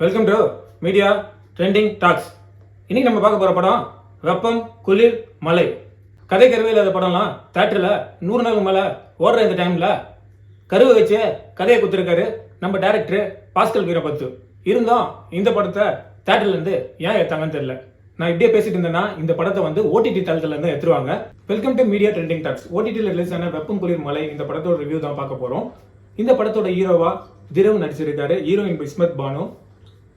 Welcome to media trending talks இன்னைக்கு நம்ம பார்க்க போகிற படம் வெப்பம் குளிர் மலை கதை கருவே இல்லாத படம்லாம் தேட்டரில் நூறு நாள் மேலே ஓடுற இந்த டைமில் கருவை வச்சு கதையை கொடுத்துருக்காரு நம்ம டேரக்டர் பாஸ்கல் வீரபத்து. இருந்தும் இந்த படத்தை தேட்டர்லேருந்து ஏன் ஏற்றாங்கன்னு தெரியல. நான் இப்படியே பேசிட்டு இருந்தேன்னா இந்த படத்தை வந்து ஓடிடி தளத்துலேருந்து எடுத்துருவாங்க. Welcome to media trending talks ஓடிடியில் ரிலீஸ் ஆன வெப்பம் குளிர் மலை இந்த படத்தோட ரிவ்யூ தான் பார்க்க போகிறோம் இந்த படத்தோட ஹீரோவா திரவ் நடிச்சிருக்காரு. ஹீரோயின் பிஸ்மத் பானு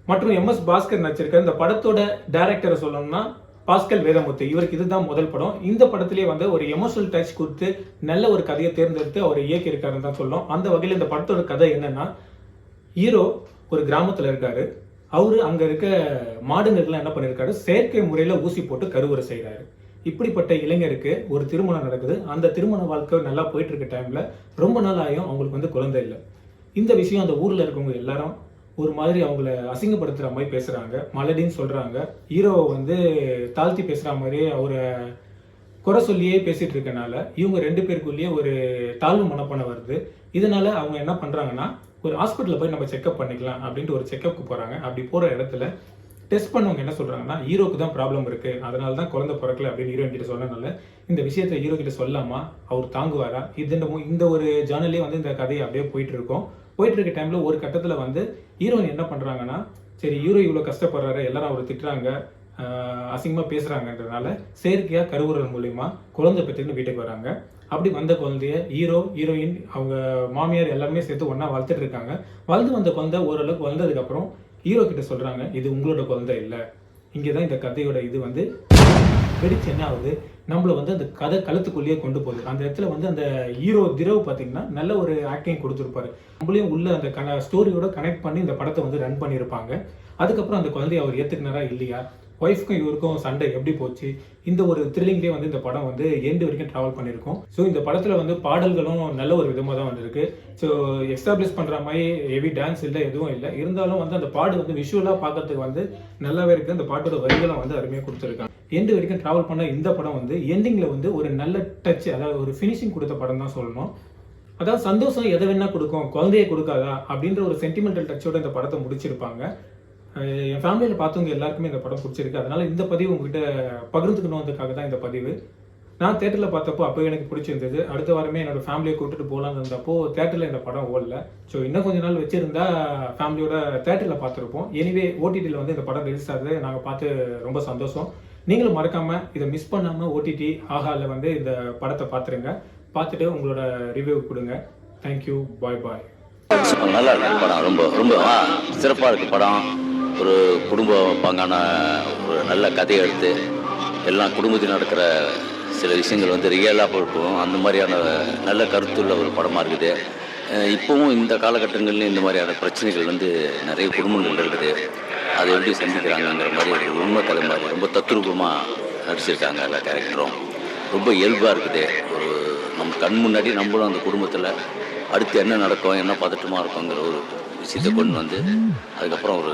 மற்றும் எம் எஸ் பாஸ்கர் நடிச்சிருக்க இந்த படத்தோட டைரக்டரை சொல்லணும்னா பாஸ்கல் வேதமுத்து இவருக்கு இதுதான் முதல் படம். இந்த படத்திலேயே வந்து ஒரு எமோஷனல் டச் கொடுத்து நல்ல ஒரு கதையை தேர்ந்தெடுத்து அவர் இயக்கியிருக்காருன்னு தான் சொல்லணும். அந்த வகையில் இந்த படத்தோட கதை என்னன்னா ஹீரோ ஒரு கிராமத்தில் இருக்காரு. அவர் அங்கே இருக்க மாடுங்களுக்கெல்லாம் என்ன பண்ணியிருக்காரு செயற்கை முறையில் ஊசி போட்டு கருவுரை செய்கிறாரு இப்படிப்பட்ட இளைஞருக்கு ஒரு திருமணம் நடக்குது. அந்த திருமண வாழ்க்கை நல்லா போயிட்டு இருக்க டைம்ல ரொம்ப நாள் ஆகியும் அவங்களுக்கு வந்து குழந்தை இல்லை. இந்த விஷயம் அந்த ஊரில் இருக்கவங்க எல்லாரும் ஒரு மாதிரி அவங்கள அசிங்கப்படுத்துகிற மாதிரி பேசுகிறாங்க மலடின்னு சொல்கிறாங்க ஹீரோவை வந்து தாழ்த்தி பேசுகிற மாதிரி அவரை குறை சொல்லியே பேசிகிட்டு இருக்கனால இவங்க ரெண்டு பேருக்குள்ளேயே ஒரு தாழ்வு மனப்பணம் வருது. இதனால அவங்க என்ன பண்ணுறாங்கன்னா ஒரு ஹாஸ்பிட்டலில் போய் நம்ம செக்அப் பண்ணிக்கலாம் அப்படின்ட்டு ஒரு செக்கப்புக்கு போகிறாங்க அப்படி போகிற இடத்துல டெஸ்ட் பண்ணவங்க என்ன சொல்கிறாங்கன்னா ஹீரோக்கு தான் ப்ராப்ளம் இருக்குது அதனால தான் குழந்தை பிறக்கல அப்படின்னு ஹீரோயின் கிட்ட சொன்னனால இந்த விஷயத்த ஹீரோ கிட்ட சொல்லாமா அவர் தாங்குவாரா? இது இந்த இந்த ஒரு ஜேர்னலே வந்து இந்த கதையை அப்படியே போயிட்டு இருக்கோம். போயிட்டு இருக்க டைம்ல ஒரு கட்டத்துல வந்து ஹீரோயின் என்ன பண்றாங்கன்னா சரி ஹீரோ இவ்வளவு கஷ்டப்படுறாரு எல்லாரும் அவர் திட்டுறாங்க அசிங்கமாக அசிங்கமா செயற்கையாக செயற்கையா கருவுறல் மூலியமா குழந்தை பெற்றுன்னு வீட்டுக்கு வராங்க. அப்படி வந்த குழந்தைய ஹீரோ ஹீரோயின் அவங்க மாமியார் எல்லாருமே சேர்த்து ஒன்றா வளர்த்துட்டு இருக்காங்க. வளர்ந்து வந்த குழந்தை ஓரளவுக்கு வளர்ந்ததுக்கு அப்புறம் ஹீரோ கிட்ட சொல்றாங்க இது உங்களோட குழந்தை இல்லை. இங்கே தான் இந்த கதையோட இது வந்து வெடிச்சு என்ன ஆகுது? நம்மள வந்து அந்த கதை கழுத்துக்குள்ளேயே கொண்டு போகுது. அந்த இடத்துல வந்து அந்த ஹீரோ திரவ் பார்த்தீங்கன்னா நல்ல ஒரு ஆக்டிங் கொடுத்துருப்பாரு. நம்மளையும் உள்ள அந்த கன ஸ்டோரியோட கனெக்ட் பண்ணி இந்த படத்தை வந்து ரன் பண்ணியிருப்பாங்க. அதுக்கப்புறம் அந்த குழந்தைய அவர் ஏற்றுக்கினாரா இல்லையா? ஒய்ஃப்க்கும் இவருக்கும் சண்டை எப்படி போச்சு? இந்த ஒரு த்ரில்லிங்லேயே வந்து இந்த படம் வந்து எண்டு வரைக்கும் ட்ராவல் பண்ணியிருக்கோம். ஸோ இந்த படத்தில் வந்து பாடல்களும் நல்ல ஒரு விதமாக தான் வந்திருக்கு. ஸோ எஸ்டாப்ளிஷ் பண்ணுற மாதிரி ஹெவி டான்ஸ் இல்லை எதுவும் இல்லை. இருந்தாலும் வந்து அந்த பாடு வந்து விஷுவலாக பார்க்கறதுக்கு வந்து நல்லாவே இருக்குது அந்த பாட்டோட வரிகளும் வந்து அருமையாக கொடுத்துருக்காங்க. எண்டு வரைக்கும் ட்ராவல் பண்ண இந்த படம் வந்து எண்டிங்கில் வந்து ஒரு நல்ல டச் அதாவது ஒரு ஃபினிஷிங் கொடுத்த படம் தான் சொல்லணும். அதாவது சந்தோஷம் எதை வேணா கொடுக்கும் குழந்தைய கொடுக்காதா அப்படின்ற ஒரு சென்டிமெண்டல் டச்சோட இந்த படத்தை முடிச்சிருப்பாங்க. என் ஃபேமிலியில் பார்த்தவங்க எல்லாருக்குமே இந்த படம் பிடிச்சிருக்கு. அதனால இந்த பதிவு உங்ககிட்ட பகிர்ந்துக்கணுன்றதுக்காக தான் இந்த பதிவு. நான் தேட்டரில் பார்த்தப்போ அப்போ எனக்கு பிடிச்சிருந்தது. அடுத்த வாரமே என்னோட ஃபேமிலியை கூப்பிட்டு போகலான்னு இருந்தப்போ தேட்டரில் இந்த படம் ஓடல. ஸோ இன்னும் கொஞ்ச நாள் வச்சுருந்தா ஃபேமிலியோட தேட்டரில் பார்த்துருப்போம். எனிவே ஓடிடியில் வந்து இந்த படம் ரிலீஸ் ஆகுது. நாங்கள் பார்த்து ரொம்ப சந்தோஷம். நீங்களும் மறக்காமல் இதை மிஸ் பண்ணாமல் ஓடிடி ஆஹாவில் வந்து இந்த படத்தை பார்த்துருங்க. பார்த்துட்டு உங்களோட ரிவ்யூ கொடுங்க. தேங்க்யூ பாய் பாய் நல்லா இருக்கு படம். ரொம்ப ரொம்ப சிறப்பாக இருக்குது படம். ஒரு குடும்ப பங்கான ஒரு நல்ல கதையை எடுத்து எல்லாம் குடும்பத்தில் நடக்கிற சில விஷயங்கள் வந்து ரியலாக இருக்கும் அந்த மாதிரியான நல்ல கருத்துள்ள ஒரு படமாக இருக்குது. இப்போவும் இந்த காலகட்டங்கள்லேயும் இந்த மாதிரியான பிரச்சனைகள் வந்து நிறைய குடும்பங்கள் இருக்குது. அதை எப்படி சந்திக்கிறாங்கங்கிற மாதிரி ஒரு உண்மை கதை மாதிரி ரொம்ப தத்ரூபமாக நடிச்சிருக்காங்க எல்லா கேரக்டரும். ரொம்ப இயல்பாக இருக்குது. ஒரு நம்ம கண் முன்னாடி நம்மளும் அந்த குடும்பத்தில் அடுத்து என்ன நடக்கும் என்ன பதட்டமாக இருக்குங்கிற ஒரு விஷயத்தை கொண்டு வந்து அதுக்கப்புறம் ஒரு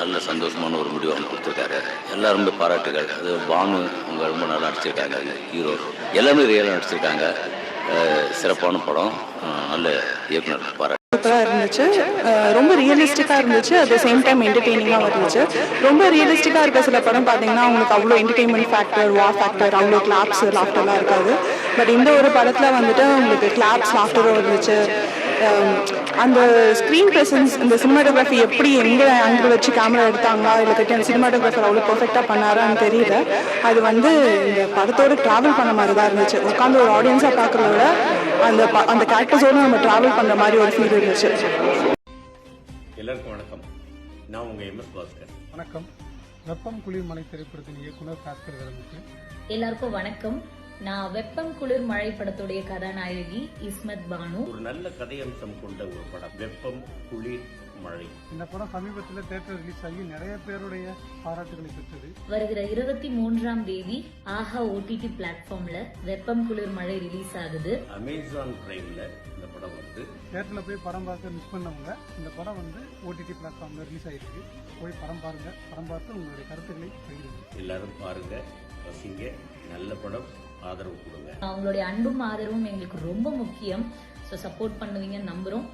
நல்ல சந்தோஷமான ஒரு முடிவு அவங்க கொடுத்துருக்காரு. எல்லாருமே பாராட்டுகள். அது பானு அவங்க ரொம்ப நல்லா நடிச்சிருக்காங்க. ஹீரோ. எல்லாமே ரியலாக நடிச்சிருக்காங்க. சிறப்பான படம். நல்ல இயக்குனர். பாராட்டு சூப்பராக இருந்துச்சு. ரொம்ப ரியலிஸ்டிக்காக இருந்துச்சு. அட் த சேம் டைம் என்டர்டெய்னிங்காக இருந்துச்சு ரொம்ப ரியலிஸ்டிக்காக இருக்க சில படம் பார்த்தீங்கன்னா உங்களுக்கு அவ்வளோ என்டர்டெயின்மெண்ட் ஃபேக்டர் வா ஃபேக்டர் அவ்வளோ கிளாப்ஸ் லாஃப்டர்லாம் இருக்காது. பட் இந்த ஒரு படத்தில் வந்துட்டு உங்களுக்கு கிளாப்ஸ் லாஃப்டரும் இருந்துச்சு அந்த ஸ்க்ரீன் ப்ரெசன்ஸ் இந்த சினிமாட்டோகிராஃபி எப்படி எங்கே அங்கே வச்சு கேமரா எடுத்தாங்களா இல்லை கட்டி அந்த சினிமாட்டோகிராஃபர் அவ்வளோ பர்ஃபெக்டாக பண்ணாரான்னு தெரியல. அது வந்து இந்த படத்தோட ட்ராவல் பண்ண மாதிரி தான் இருந்துச்சு. உட்காந்து ஒரு ஆடியன்ஸாக பார்க்குறத விட அந்த அந்த கேரக்டர்ஸோடு நம்ம ட்ராவல் பண்ணுற மாதிரி ஒரு ஃபீல் இருந்துச்சு. எல்லாருக்கும் வணக்கம். நான் உங்க எம் எஸ் பாஸ்கர். வணக்கம். வெப்பம் குளிர் மலை திரைப்படத்தின் இயக்குனர் பாஸ்கர் எல்லாருக்கும் வணக்கம். நான் வெப்பம் குளிர் மழை படத்துடைய கதாநாயகி இஸ்மத் பானு. ஒரு நல்ல கதையம்சம் கொண்ட ஒரு படம். வெப்பம் குளிர் மழை. இந்த படம் சமீபத்தில் தேட்டர் ரிலீஸ் ஆகி நிறைய பேருடைய பாராட்டுகளை பெற்றது. வருகிற இருபத்தி மூன்றாம் தேதி ஆஹா ஓடிடி பிளாட்ஃபார்ம்ல வெப்பம் குளிர் மழை ரிலீஸ் ஆகுது. அமேசான் பிரைம்ல இந்த படம் வந்து. தேட்டரில் போய் படம் பார்க்க மிஸ் பண்ணவங்க இந்த படம் வந்து ஓடிடி பிளாட்ஃபார்மில் ரிலீஸ் ஆகிருக்கு போய் படம் பாருங்க. படம் பார்த்து உங்களுடைய கருத்துக்களை பகிருங்க. எல்லாரும் பாருங்க. ரசிங்க. நல்ல படம். ஆதரவு கொடுங்க. அவங்களுடைய அன்பும் ஆதரவும் எங்களுக்கு ரொம்ப முக்கியம். ஸோ சப்போர்ட் பண்ணுவீங்கன்னு நம்புறோம்.